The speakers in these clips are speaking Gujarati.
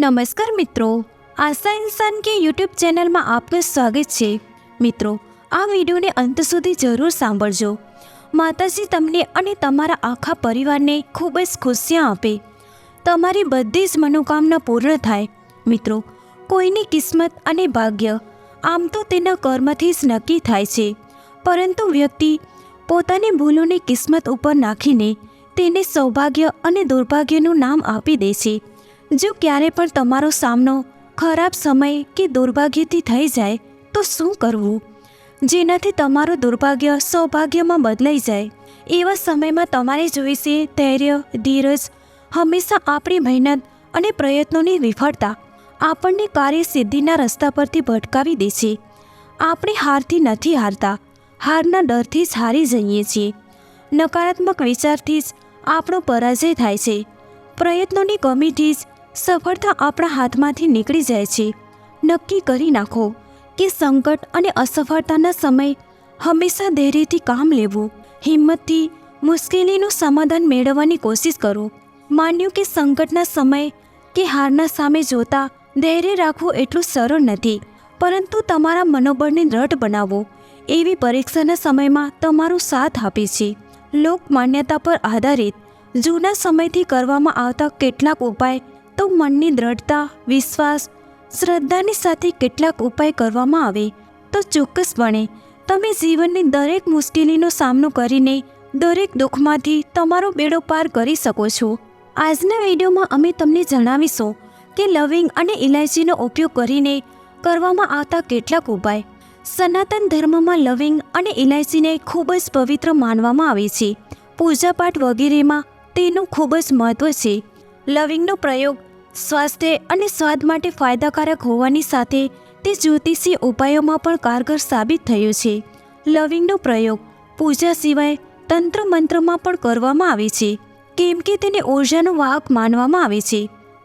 નમસ્કાર મિત્રો. આશા ઇન્સાન કે યુટ્યુબ ચેનલમાં આપનું સ્વાગત છે. મિત્રો, આ વિડીયોને અંત સુધી જરૂર સાંભળજો. માતાજી તમને અને તમારા આખા પરિવારને ખૂબ જ ખુશિયા આપે. તમારી બધી જ મનોકામના પૂર્ણ થાય. મિત્રો, કોઈની કિસ્મત અને ભાગ્ય આમ તો તેના કર્મથી જ નક્કી થાય છે. પરંતુ વ્યક્તિ પોતાની ભૂલોને કિસ્મત ઉપર નાખીને તેને સૌભાગ્ય અને દુર્ભાગ્યનું નામ આપી દે છે. જો ક્યારે પણ તમારો સામનો ખરાબ સમય કે દુર્ભાગ્યથી થઈ જાય, તો શું કરવું? જેનાથી તમારું દુર્ભાગ્ય સૌભાગ્યમાં બદલાઈ જાય. એવા સમયમાં તમારે જોઈશે ધૈર્ય, ધીરજ, હંમેશા આપણી મહેનત અને પ્રયત્નોની વિફળતા આપણને કાર્ય સિદ્ધિના રસ્તા પરથી ભટકાવી દે છે. આપણે હારથી નથી હારતા, હારના ડરથી જ હારી જઈએ છીએ. નકારાત્મક વિચારથી જ આપણો પરાજય થાય છે. પ્રયત્નોની કમીથી જ સફળતા આપણા હાથમાંથી નીકળી જાય છે. નક્કી કરી નાખો કે સંકટ અને અસફળતાના સમય હંમેશા ધૈર્યથી કામ લેવું, હિંમતથી મુશ્કેલીનું સમાધાન મેળવવાની કોશિશ કરો. માન્યું કે સંકટના સમય કે હારના સામે જોતા ધૈર્ય રાખવું એટલું સરળ નથી, પરંતુ તમારા મનોબળને દ્રઢ બનાવો. એવી પરીક્ષાના સમયમાં તમારો સાથ આપે છે. લોક માન્યતા પર આધારિત જૂના સમયથી કરવામાં આવતા કેટલાક ઉપાય તો મનની દ્રઢતા, વિશ્વાસ, શ્રદ્ધાની સાથે કેટલાક ઉપાય કરવામાં આવે. તો ચોક્કસપણે, તમે જીવનની દરેક મુશ્કેલીનો સામનો કરીને દરેક દુઃખમાંથી તમારો બેડો પાર કરી શકો છો. આજના વિડીયોમાં અમે તમને જણાવીશું કે લવિંગ અને ઇલાયચીનો ઉપયોગ કરીને કરવામાં આવતા કેટલાક ઉપાય. સનાતન ધર્મમાં લવિંગ અને ઇલાયચીને ખૂબ જ પવિત્ર માનવામાં આવે છે. પૂજાપાઠ વગેરેમાં તેનું ખૂબ જ મહત્વ છે. લવિંગનો પ્રયોગ સ્વાસ્થ્ય અને સ્વાદ માટે ફાયદાકારક હોવાની સાથે તે જ્યોતિષી ઉપાયોમાં પણ કારગર સાબિત થયું છે. લવિંગનો પ્રયોગ પૂજા સિવાય તંત્ર મંત્રમાં પણ કરવામાં આવે છે, કેમ કે તેને ઉર્જાનો વાહક માનવામાં આવે છે.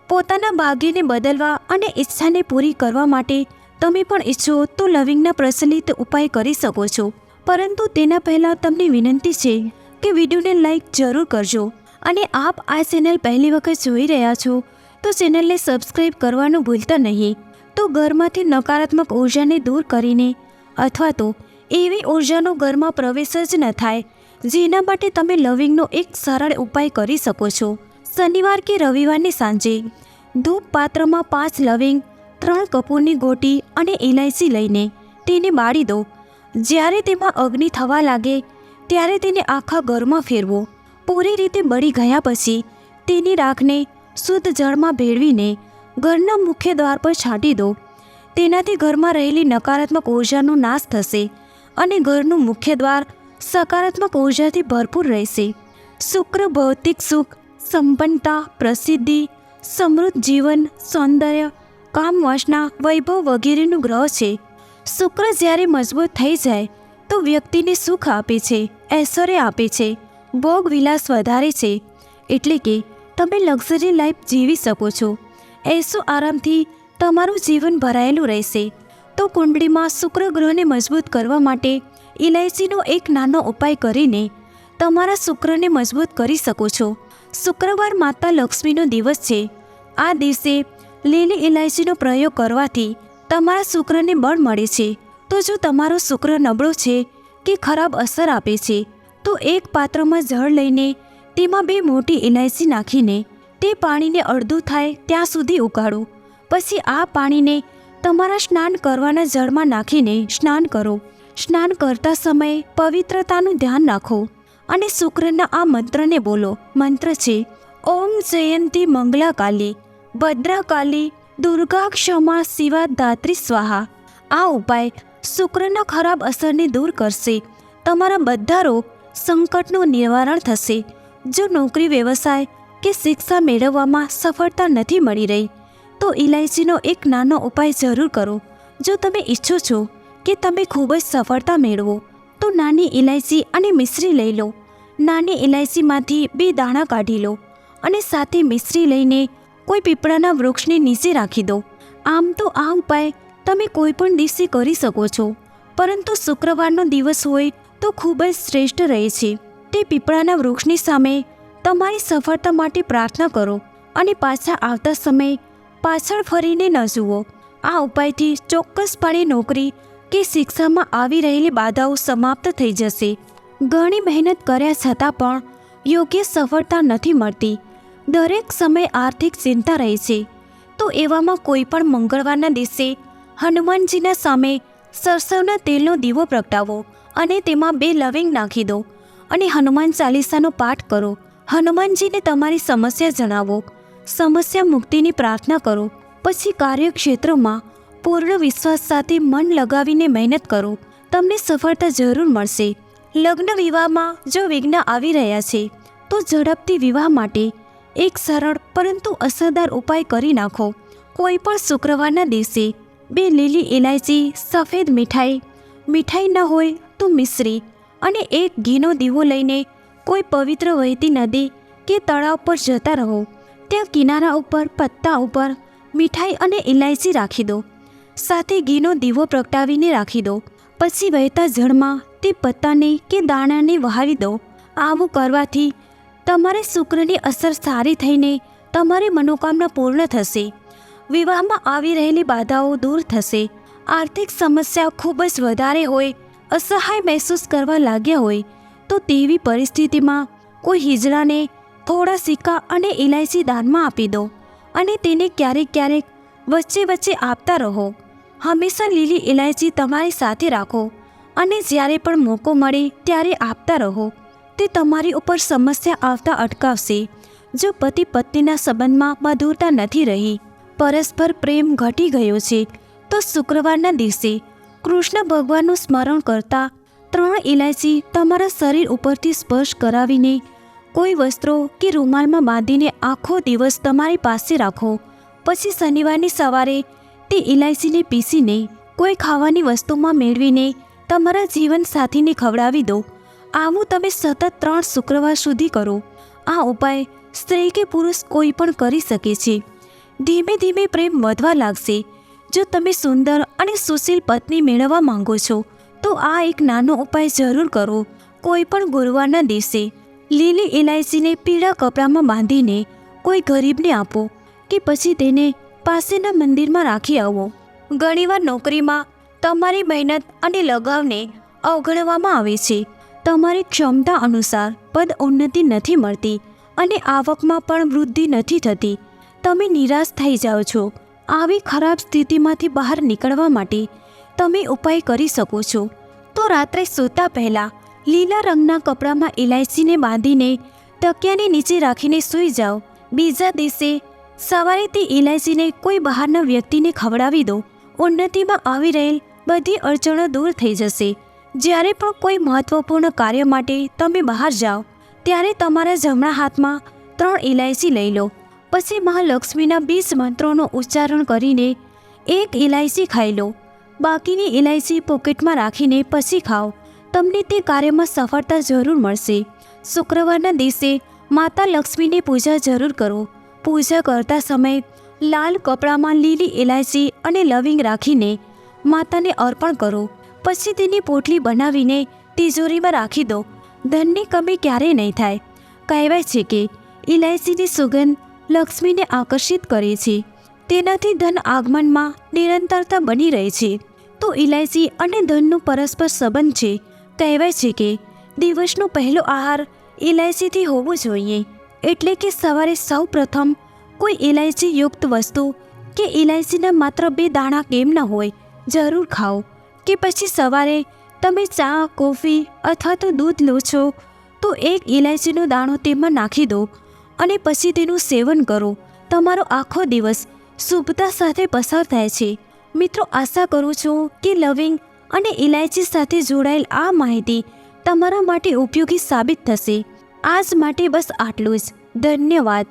પોતાના ભાગ્યને બદલવા અને ઈચ્છાને પૂરી કરવા માટે તમે પણ ઈચ્છો તો લવિંગના પ્રચલિત ઉપાય કરી શકો છો. પરંતુ તેના પહેલાં તમને વિનંતી છે કે વિડીયોને લાઈક જરૂર કરજો અને આપ આ ચેનલ પહેલી વખત જોઈ રહ્યા છો તો ચેનલને સબસ્ક્રાઈબ કરવાનું ભૂલતા નહીં. તો ઘરમાંથી નકારાત્મક ઉર્જાને દૂર કરીને અથવા તો એવી ઉર્જાનો ઘરમાં પ્રવેશ જ ન થાય, જેના માટે તમે લવિંગનો એક સરળ ઉપાય કરી શકો છો. શનિવાર કે રવિવારની સાંજે ધૂપ પાત્રમાં પાંચ લવિંગ, ત્રણ કપૂરની ગોટી અને ઇલાયચી લઈને તેને બાળી દો. જ્યારે તેમાં અગ્નિ થવા લાગે, ત્યારે તેને આખા ઘરમાં ફેરવો. પૂરી રીતે બળી ગયા પછી તેની રાખને શુદ્ધ જળમાં ભેળવીને ઘરના મુખ્ય દ્વાર પર છાંટી દો. તેનાથી ઘરમાં રહેલી નકારાત્મક ઉર્જાનો નાશ થશે અને ઘરનું મુખ્ય દ્વાર સકારાત્મક ઉર્જાથી ભરપૂર રહેશે. શુક્ર ભૌતિક સુખ, સંપન્નતા, પ્રસિદ્ધિ, સમૃદ્ધ જીવન, સૌંદર્ય કામ વાસના વૈભવ વગેરેનું ગ્રહ છે. શુક્ર જ્યારે મજબૂત થઈ જાય તો વ્યક્તિને સુખ આપે છે, ઐશ્વર્ય આપે છે ભોગ વિલાસ વધારે છે, એટલે કે તમે લક્ઝરી લાઈફ જીવી શકો છો. એસો આરામથી તમારું જીવન ભરાયેલું રહેશે. તો કુંડળીમાં શુક્ર ગ્રહને મજબૂત કરવા માટે ઇલાયચીનો એક નાનો ઉપાય કરીને તમારા શુક્રને મજબૂત કરી શકો છો. શુક્રવાર માતા લક્ષ્મીનો દિવસ છે. આ દિવસે લીલી ઇલાયચીનો પ્રયોગ કરવાથી તમારા શુક્રને બળ મળે છે. તો જો તમારો શુક્ર નબળો છે કે ખરાબ અસર આપે છે, તો એક પાત્રમાં જળ લઈને તેમાં બે મોટી ઇલાયચી નાખીને તે પાણીને અડધું થાય ત્યાં સુધી ઉકાળો. પછી આ પાણીને તમારા સ્નાન કરવાના જળમાં નાખીને સ્નાન કરો. સ્નાન કરતા સમયે પવિત્રતાનું ધ્યાન રાખો અને શુક્રના આ મંત્રને બોલો. મંત્ર છે, ઓમ જયંતી મંગલાકાલી, ભદ્રાકાલી ભદ્રા કાલી દુર્ગા ક્ષમા શિવા ધાત્રી સ્વાહા. આ ઉપાય શુક્રના ખરાબ અસરને દૂર કરશે. તમારા બધા રોગ સંકટનું નિવારણ થશે. જો નોકરી, વ્યવસાય કે શિક્ષા મેળવવામાં સફળતા નથી મળી રહી, તો ઇલાયચીનો એક નાનો ઉપાય જરૂર કરો. જો તમે ઈચ્છો છો કે તમે ખૂબ જ સફળતા મેળવો, તો નાની ઇલાયચી અને મિશ્રી લઈ લો. નાની ઇલાયચીમાંથી બે દાણા કાઢી લો અને સાથે મિશ્રી લઈને કોઈ પીપળાના વૃક્ષની નીચે રાખી દો. આમ તો આ ઉપાય તમે કોઈ પણ દિવસે કરી શકો છો, પરંતુ શુક્રવારનો દિવસ હોય તો ખૂબ જ શ્રેષ્ઠ રહે છે. તે પીપળાના વૃક્ષની સામે તમારી સફળતા માટે પ્રાર્થના કરો અને પાછા આવતા સમયે પાછળ ફરીને ન જુઓ. આ ઉપાયથી ચોક્કસપણે નોકરી કે શિક્ષામાં આવી રહેલી બાધાઓ સમાપ્ત થઈ જશે. ઘણી મહેનત કર્યા છતાં પણ યોગ્ય સફળતા નથી મળતી. દરેક સમય આર્થિક ચિંતા રહે છે. તો એવામાં કોઈ પણ મંગળવારના દિવસે હનુમાનજીના સામે સરસવના તેલનો દીવો પ્રગટાવો અને તેમાં બે લવિંગ નાખી દો. અને હનુમાન ચાલીસાનો પાઠ કરો. હનુમાનજીને તમારી સમસ્યા જણાવો. સમસ્યા મુક્તિની પ્રાર્થના કરો. પછી કાર્યક્ષેત્રમાં પૂર્ણ વિશ્વાસ સાથે મન લગાવીને મહેનત કરો. તમને સફળતા જરૂર મળશે. લગ્ન વિવાહમાં જો વિઘ્ન આવી રહ્યા છે, તો ઝડપથી વિવાહ માટે એક સરળ પરંતુ અસરદાર ઉપાય કરી નાખો. કોઈ પણ શુક્રવારના દિવસે બે લીલી ઇલાયચી સફેદ મીઠાઈ. મીઠાઈ ન હોય તો મિશ્રી. અને એક ઘીનો દીવો લઈને કોઈ પવિત્ર વહેતી નદી કે તળાવ પર જતા રહો. ત્યાં કિનારા ઉપર, પત્તા ઉપર મીઠાઈ અને ઇલાયચી રાખી દો. સાથે ઘીનો દીવો પ્રગટાવીને રાખી દો. પછી વહેતા જળમાં તે પત્તાને કે દાણાને વહાવી દો. આવું કરવાથી તમારે શુક્રની અસર સારી થઈને તમારી મનોકામના પૂર્ણ થશે. વિવાહમાં આવી રહેલી બાધાઓ દૂર થશે. આર્થિક સમસ્યા ખૂબ જ વધારે હોય અસહાય મહેસૂસ કરવા લાગ્યા હોય, તો તેવી પરિસ્થિતિમાં કોઈ હિજડાને થોડા સિક્કા અને ઇલાયચી દાનમાં આપી દો અને તેને ક્યારેક ક્યારેક વચ્ચે વચ્ચે આપતા રહો. હંમેશા લીલી ઇલાયચી તમારી સાથે રાખો અને જ્યારે પણ મોકો મળે ત્યારે આપતા રહો. તે તમારી ઉપર સમસ્યા આવતા અટકાવશે, જો પતિ પત્નીના સંબંધમાં મધુરતા નથી રહી. પરસ્પર પ્રેમ ઘટી ગયો છે, તો શુક્રવારના દિવસે કૃષ્ણ ભગવાનનું સ્મરણ કરતા ત્રણ ઇલાયચી તમારા શરીર ઉપરથી સ્પર્શ કરાવીને કોઈ વસ્ત્રો કે રૂમાલમાં બાંધીને આખો દિવસ તમારી પાસે રાખો. પછી શનિવારની સવારે તે ઇલાયચીને પીસીને કોઈ ખાવાની વસ્તુમાં મેળવીને તમારા જીવન સાથીને ખવડાવી દો. આવું તમે સતત ત્રણ શુક્રવાર સુધી કરો. આ ઉપાય સ્ત્રી કે પુરુષ કોઈ પણ કરી શકે છે. ધીમે ધીમે પ્રેમ વધવા લાગશે. જો તમે સુંદર અને સુશીલ પત્ની મેળવવા માંગો છો, તો આ એક નાનો ઉપાય જરૂર કરો. કોઈ પણ ગુરુવારના દિવસે લીલી ઇલાયચીને પીળા કપડામાં બાંધીને કોઈ ગરીબને આપો કે પછી તેને પાસેના મંદિરમાં રાખી આવો. ઘણીવાર નોકરીમાં તમારી મહેનત અને લગાવને અવગણવામાં આવે છે. તમારી ક્ષમતા અનુસાર પદ ઉન્નતિ નથી મળતી અને આવકમાં પણ વૃદ્ધિ નથી થતી. તમે નિરાશ થઈ જાઓ છો. આવી ખરાબ સ્થિતિમાંથી બહાર નીકળવા માટે તમે ઉપાય કરી શકો છો. તો રાત્રે સૂતા પહેલાં લીલા રંગના કપડામાં ઇલાયચીને બાંધીને તકિયાની નીચે રાખીને સૂઈ જાઓ. બીજા દિવસે સવારે તે ઇલાયચીને કોઈ બહારના વ્યક્તિને ખવડાવી દો. ઉન્નતિમાં આવી રહેલ બધી અડચણો દૂર થઈ જશે. જ્યારે પણ કોઈ મહત્વપૂર્ણ કાર્ય માટે તમે બહાર જાઓ, ત્યારે તમારા જમણા હાથમાં ત્રણ ઇલાયચી લઈ લો. પછી મહાલક્ષ્મીના બીજ મંત્રોનું ઉચ્ચારણ કરીને એક ઇલાયચી ખાઈ લો. બાકીની ઇલાયચી પોકેટમાં રાખીને પછી ખાઓ. તમને તે કાર્યમાં સફળતા જરૂર મળશે. શુક્રવારના દિવસે માતા લક્ષ્મીની પૂજા જરૂર કરો. પૂજા કરતા સમયે લાલ કપડામાં લીલી ઇલાયચી અને લવિંગ રાખીને માતાને અર્પણ કરો. પછી તેની પોટલી બનાવીને તિજોરીમાં રાખી દો. ધનની કમી ક્યારેય નહીં થાય. કહેવાય છે કે ઇલાયચીની સુગંધ લક્ષ્મીને આકર્ષિત કરે છે. તેનાથી ધન આગમનમાં નિરંતરતા બની રહે છે. તો ઇલાયચી અને ધનનું પરસ્પર સંબંધ છે. કહેવાય છે કે, દિવસનો પહેલો આહાર ઇલાયચીથી હોવો જોઈએ. એટલે કે સવારે સૌ પ્રથમ કોઈ ઇલાયચી યુક્ત વસ્તુ કે ઇલાયચીના માત્ર બે દાણા કેમ ન હોય, જરૂર ખાઓ. કે પછી સવારે તમે ચા, કોફી અથવા તો દૂધ લો છો, તો એક ઇલાયચીનો દાણો તેમાં નાખી દો. અને પછી તેનું સેવન કરો. તમારો આખો દિવસ શુભતા સાથે પસાર થાય છે. મિત્રો, આશા કરું છું કે લવિંગ અને ઇલાયચી સાથે જોડાયેલ આ માહિતી તમારા માટે ઉપયોગી સાબિત થશે. આજ માટે બસ આટલું જ. ધન્યવાદ.